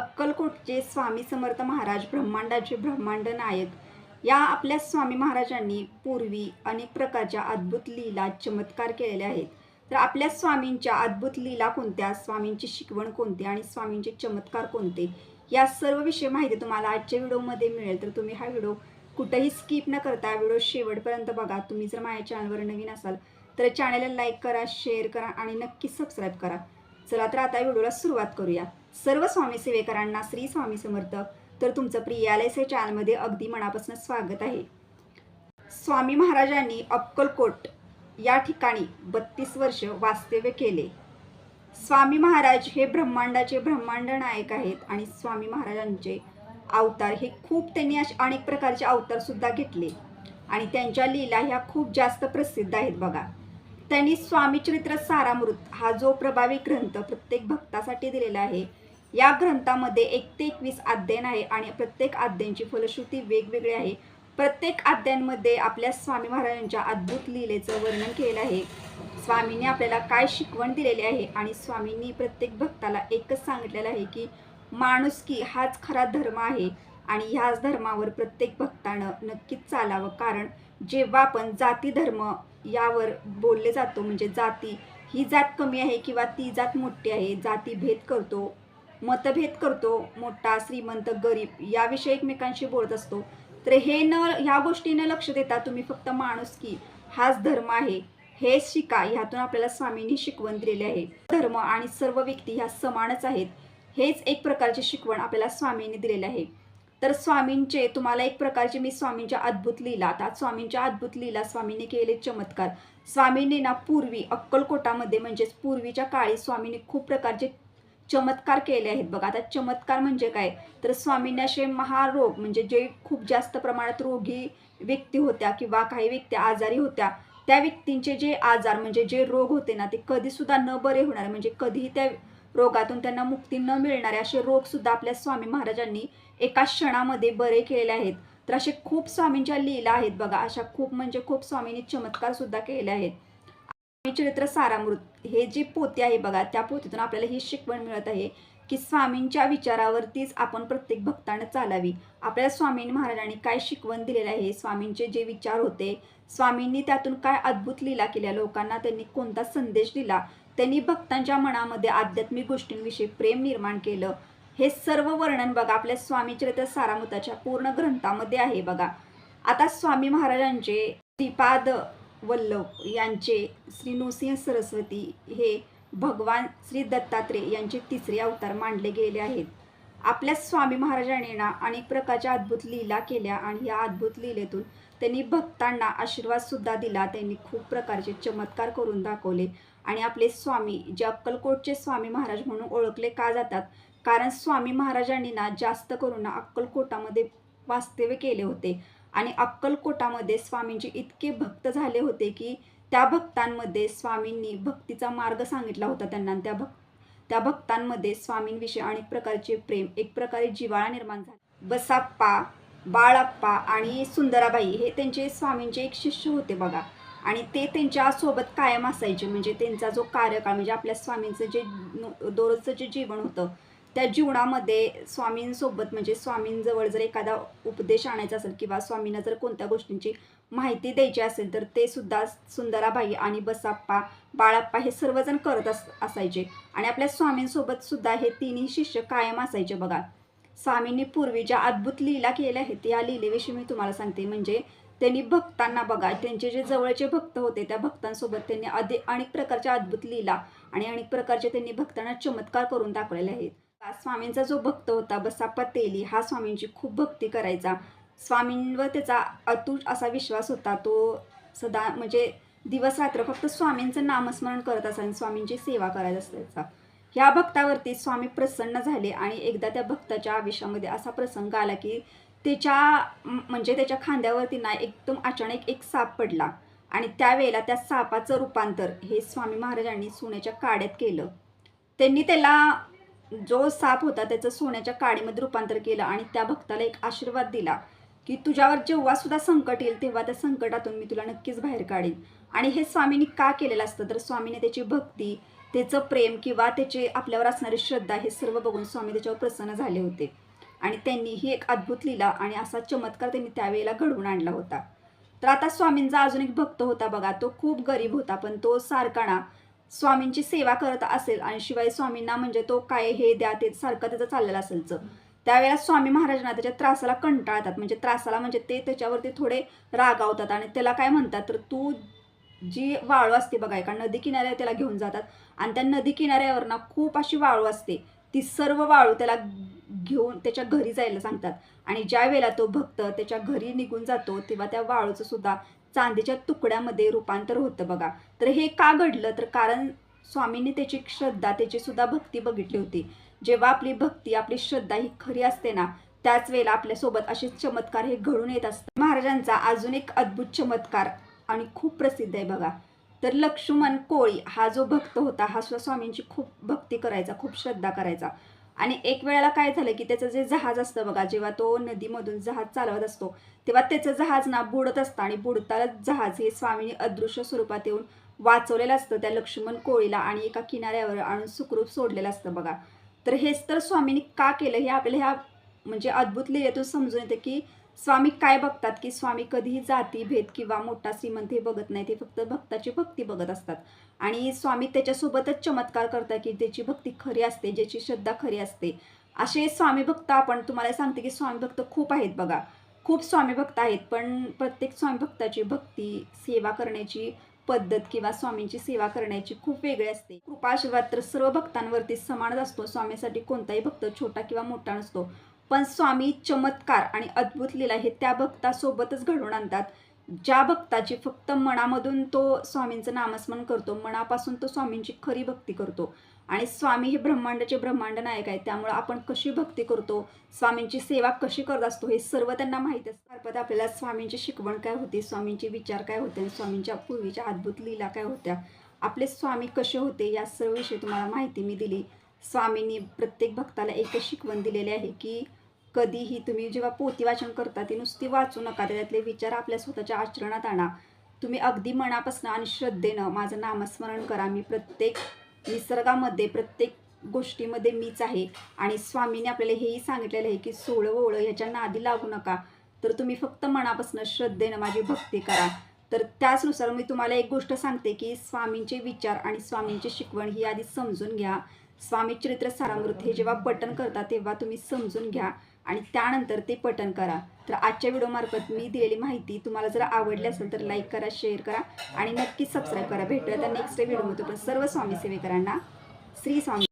अक्कलकोटचे स्वामी समर्थ महाराज ब्रह्मांडाचे ब्रह्मांड नायक. या आपल्या स्वामी महाराजांनी पूर्वी अनेक प्रकारच्या अद्भुत लीला चमत्कार केलेले आहेत. तर आपल्या स्वामींच्या अद्भुत लीला कोणत्या? स्वामींची शिकवण कोणती? आणि स्वामींचे चमत्कार कोणते? या सर्व विषयी माहिती तुम्हाला आजच्या व्हिडिओमध्ये मिळेल. तर तुम्ही हा व्हिडिओ कुठेही स्किप न करता व्हिडिओ शेवटपर्यंत बघा. तुम्ही जर माझ्या चॅनलवर नवीन असाल तर चॅनलला लाईक करा शेअर करा आणि नक्की सबस्क्राईब करा. चला तर आता व्हिडिओला सुरुवात करूया. सर्व स्वामी सेवेकरांना श्री स्वामी समर्थ. तर तुमचं प्रियालयसे चॅनलमध्ये अगदी मनापासून स्वागत आहे. स्वामी महाराजांनी अक्कलकोट या ठिकाणी बत्तीस वर्ष वास्तव्य केले. स्वामी महाराज हे ब्रह्मांडाचे ब्रह्मांड नायक आहेत आणि स्वामी महाराजांचे अवतार हे खूप त्यांनी असे अनेक प्रकारचे अवतारसुद्धा घेतले. आणि त्यांच्या लीला ह्या खूप जास्त प्रसिद्ध आहेत बघा. त्यांनी स्वामीचरित्र सारामृत हा जो प्रभावी ग्रंथ प्रत्येक भक्तासाठी दिलेला आहे या ग्रंथामध्ये एक ते एकवीस अध्ययन आहे आणि प्रत्येक अध्ययनची फलश्रुती वेगवेगळी आहे. प्रत्येक अध्यायांमध्ये आपल्या स्वामी महाराजांच्या अद्भुत लीलेचं वर्णन केलेलं आहे. स्वामींनी आपल्याला काय शिकवण दिलेली आहे आणि स्वामींनी प्रत्येक भक्ताला एकच सांगितलेलं आहे की माणुसकी हाच खरा धर्म आहे आणि ह्याच धर्मावर प्रत्येक भक्तानं नक्कीच चालावं. कारण जेव्हा आपण जाती धर्म यावर बोलले जातो म्हणजे जाती ही जात कमी आहे किंवा ती जात मोठी आहे जाती भेद करतो मतभेद करतो मोठा श्रीमंत गरीब याविषयी एकमेकांशी बोलत असतो तर हे न ह्या गोष्टी न लक्ष देता तुम्ही फक्त माणूस की हाच धर्म आहे हेच शिका ह्यातून आपल्याला स्वामींनी शिकवण दिलेली आहे. धर्म आणि सर्व व्यक्ती ह्या समानच आहेत हेच एक प्रकारची शिकवण आपल्याला स्वामींनी दिलेली आहे. तर स्वामींचे तुम्हाला एक प्रकारचे मी स्वामींच्या अद्भुत लीला आता स्वामींच्या अद्भुत लीला स्वामींनी केले चमत्कार. स्वामींनी ना पूर्वी अक्कलकोटामध्ये म्हणजेच पूर्वीच्या काळी स्वामींनी खूप प्रकारचे चमत्कार केले आहेत बघा. आता चमत्कार म्हणजे काय? तर स्वामींनी असे महारोग म्हणजे जे खूप जास्त प्रमाणात रोगी व्यक्ती होत्या किंवा काही व्यक्ती आजारी होत्या त्या व्यक्तींचे जे आजार म्हणजे जे रोग होते ना ते कधीसुद्धा न बरे होणार. म्हणजे कधीही त्या रोगातून त्यांना मुक्ती न मिळणारे असे रोग सुद्धा आपल्या स्वामी महाराजांनी एका क्षणामध्ये बरे केलेले आहेत. तर असे खूप स्वामींच्या लीला आहेत बघा. अशा खूप म्हणजे खूप स्वामींनी चमत्कार सुद्धा केले आहेत. स्वामी चरित्र सारामृत हे जे पोते आहे बघा त्या पोतीतून आपल्याला ही शिकवण मिळत आहे की स्वामींच्या विचारावरतीच आपण प्रत्येक भक्तानं चालावी. आपल्याला स्वामी महाराजांनी काय शिकवण दिलेलं आहे स्वामींचे जे विचार होते स्वामींनी त्यातून काय अद्भुत लीला केल्या लोकांना त्यांनी कोणता संदेश दिला त्यांनी भक्तांच्या मनामध्ये आध्यात्मिक गोष्टींविषयी प्रेम निर्माण केलं. हे सर्व वर्णन बघा आपल्या स्वामी चरित्र सारामृताच्या पूर्ण ग्रंथामध्ये आहे बघा. आता स्वामी महाराजांचे श्रीपाद वल्लभ यांचे श्री नृसिंह सरस्वती हे भगवान श्री दत्तात्रेय यांचे तिसरे अवतार मांडले गेले आहेत. आपल्या स्वामी महाराजांनी ना अनेक प्रकारच्या अद्भुत लीला केल्या आणि या अद्भुत लीलेतून त्यांनी भक्तांना आशीर्वाद सुद्धा दिला. त्यांनी खूप प्रकारचे चमत्कार करून दाखवले. आणि आपले स्वामी जे अक्कलकोटचे स्वामी महाराज म्हणून ओळखले का जातात? कारण स्वामी महाराजांनी ना जास्त करून ना अक्कलकोटामध्ये वास्तव्य केले होते. आणि अक्कलकोटामध्ये स्वामींचे इतके भक्त झाले होते की त्या भक्तांमध्ये स्वामींनी भक्तीचा मार्ग सांगितला होता त्यांना. त्या भक् त्या भक्तांमध्ये स्वामींविषयी अनेक प्रकारचे प्रेम एक प्रकारे जिवाळा निर्माण झाला. बसाप्पा बाळाप्पा आणि सुंदराबाई हे त्यांचे स्वामींचे एक शिष्य होते बघा. आणि ते त्यांच्यासोबत कायम असायचे. म्हणजे त्यांचा जो कार्यकाळ म्हणजे आपल्या स्वामींचं जे दररोजचं जे जीवन होतं त्या जीवनामध्ये स्वामींसोबत म्हणजे स्वामींजवळ जर एखादा उपदेश आणायचा असेल किंवा स्वामींना जर कोणत्या गोष्टींची माहिती द्यायची असेल तर ते सुद्धा सुंदराबाई आणि बसाप्पा बाळाप्पा हे सर्वजण करत अस असायचे. आणि आपल्या स्वामींसोबत सुद्धा हे तिन्ही शिष्य कायम असायचे बघा. स्वामींनी पूर्वी ज्या अद्भुत लीला केल्या आहेत या लीलेविषयी मी तुम्हाला सांगते. म्हणजे त्यांनी भक्तांना बघा त्यांचे जे जवळचे भक्त होते त्या भक्तांसोबत त्यांनी अधि अनेक प्रकारच्या अद्भुत लीला आणि अनेक प्रकारचे त्यांनी भक्तांना चमत्कार करून दाखवलेले आहेत. स्वामींचा जो भक्त होता बसाप्पा तेली हा स्वामींची खूप भक्ती करायचा. स्वामींवर त्याचा अतूट असा विश्वास होता तो सदा म्हणजे दिवस रात्र फक्त स्वामींचं नामस्मरण करत असा आणि स्वामींची सेवा करायचा असायचा. ह्या भक्तावरती स्वामी प्रसन्न झाले आणि एकदा त्या भक्ताच्या आयुष्यामध्ये असा प्रसंग आला की त्याच्या म्हणजे त्याच्या खांद्यावरती ना एकदम अचानक एक साप पडला. आणि त्यावेळेला त्या सापाचं रूपांतर हे स्वामी महाराजांनी सोन्याच्या काड्यात केलं. त्यांनी त्याला जो साप होता त्याचं सोन्याच्या काडीमध्ये रूपांतर केलं आणि त्या भक्ताला एक आशीर्वाद दिला की तुझ्यावर जेव्हा सुद्धा संकट येईल तेव्हा त्या संकटातून मी तुला नक्कीच बाहेर काढेन. आणि हे स्वामींनी का केलेलं असतं? तर स्वामीने त्याची भक्ती त्याचं प्रेम किंवा त्याचे आपल्यावर असणारी श्रद्धा हे सर्व बघून स्वामी त्याच्यावर प्रसन्न झाले होते. आणि त्यांनी ही एक अद्भुत लीला आणि असा चमत्कार त्यांनी त्यावेळेला घडवून आणला होता. तर आता स्वामींचा अजून एक भक्त होता बघा तो खूप गरीब होता पण तो सारखा ना स्वामींची सेवा करत असेल आणि शिवाय स्वामींना म्हणजे तो काय हे द्या ते सारखं त्याचं चाललेलं असेलचं. त्यावेळेला स्वामी महाराजांना त्याच्या त्रासाला कंटाळतात म्हणजे त्रासाला म्हणजे ते त्याच्यावरती थोडे रागावतात आणि त्याला काय म्हणतात तर तू जी वाळू असते बघा एका नदी किनाऱ्यावर त्याला घेऊन जातात आणि त्या नदी किनाऱ्यावर ना खूप अशी वाळू असते ती सर्व वाळू त्याला घेऊन त्याच्या घरी जायला सांगतात. आणि ज्या वेळेला तो भक्त त्याच्या घरी निघून जातो तेव्हा त्या वाळूचं सुद्धा चांदीच्या तुकड्यामध्ये रूपांतर होतं बघा. तर हे का घडलं? तर कारण स्वामींनी त्याची श्रद्धा त्याची सुद्धा भक्ती बघितली होती. जेव्हा आपली भक्ती आपली श्रद्धा ही खरी असते ना त्याच वेळेला आपल्यासोबत असे चमत्कार हे घडून येत असतात. महाराजांचा अजून एक अद्भुत चमत्कार आणि खूप प्रसिद्ध आहे बघा. तर लक्ष्मण कोळी हा जो भक्त होता हा सुद्धा स्वामींची खूप भक्ती करायचा खूप श्रद्धा करायचा. आणि एक वेळेला काय झालं की त्याचं जे जहाज असतं बघा जेव्हा तो नदीमधून जहाज चालवत असतो तेव्हा त्याचं जहाज ना बुडत असतं आणि बुडताना जहाज हे स्वामींनी अदृश्य स्वरूपात येऊन वाचवलेलं असतं त्या लक्ष्मण कोळीला आणि एका किनाऱ्यावर आणून सुखरूप सोडलेलं असतं बघा. तर हेच तर स्वामींनी का केलं हे आपल्याला ह्या म्हणजे अद्भुत लिहितून समजून येतं की स्वामी काय बघतात की स्वामी कधीही जाती भेद किंवा मोठा श्रीमंत हे बघत नाही. ते फक्त भक्ताची भक्ती बघत असतात. आणि स्वामी त्याच्यासोबतच चमत्कार करतात की त्याची भक्ती खरी असते ज्याची श्रद्धा खरी असते. असे स्वामी भक्त आपण तुम्हाला सांगते की स्वामी भक्त खूप आहेत बघा. खूप स्वामी भक्त आहेत पण प्रत्येक स्वामी भक्ताची भक्ती सेवा करण्याची पद्धत किंवा स्वामींची सेवा करण्याची खूप वेगळी असते. कृपा आशीर्वाद तर सर्व भक्तांवरती समानच असतो. स्वामीसाठी कोणताही भक्त छोटा किंवा मोठा नसतो. पण स्वामी चमत्कार आणि अद्भुत लीला हे त्या भक्तासोबतच घडवून आणतात. ज्या भक्ताची फक्त मनामधून तो स्वामींचं नामस्मरण करतो मनापासून तो स्वामींची खरी भक्ती करतो. आणि स्वामी हे ब्रह्मांडाचे ब्रह्मांड नायक आहे त्यामुळे आपण कशी भक्ती करतो स्वामींची सेवा कशी करत असतो हे सर्व त्यांना माहीत असतं. मार्फत आपल्याला स्वामींची शिकवण काय होती स्वामींचे विचार काय होते आणि स्वामींच्या पूर्वीच्या अद्भुत लीला काय होत्या आपले स्वामी कसे होते या सर्व विषयी तुम्हाला माहिती मी दिली. स्वामींनी प्रत्येक भक्ताला एकच शिकवण दिलेली आहे की कधीही तुम्ही जेव्हा पोती वाचन करता ती नुसती वाचू नका. त्याच्यातले विचार आपल्या स्वतःच्या आचरणात आणा. तुम्ही अगदी मनापासून आणि श्रद्धेनं माझं नामस्मरण करा. मी प्रत्येक निसर्गामध्ये प्रत्येक गोष्टीमध्ये मीच आहे. आणि स्वामीने आपल्याला हेही सांगितलेलं आहे की सोळं ओळं ह्याच्या नादी लागू नका. तर तुम्ही फक्त मनापासून श्रद्धेनं माझी भक्ती करा. तर त्याचनुसार मी तुम्हाला एक गोष्ट सांगते की स्वामींचे विचार आणि स्वामींची शिकवण ही आधी समजून घ्या. स्वामी चरित्र सारामृत हे जेव्हा पठण करता तेव्हा तुम्ही समजून घ्या. आणि त्यानंतर ते पठन करा. तर आजच्या व्हिडिओमार्फत मी दिलेली माहिती तुम्हाला जर आवडली असेल तर लाईक करा शेअर करा आणि नक्कीच सबस्क्राईब करा. भेटूया तर नेक्स्ट व्हिडिओमध्ये पण सर्व स्वामी सेवेकरांना. श्री स्वामी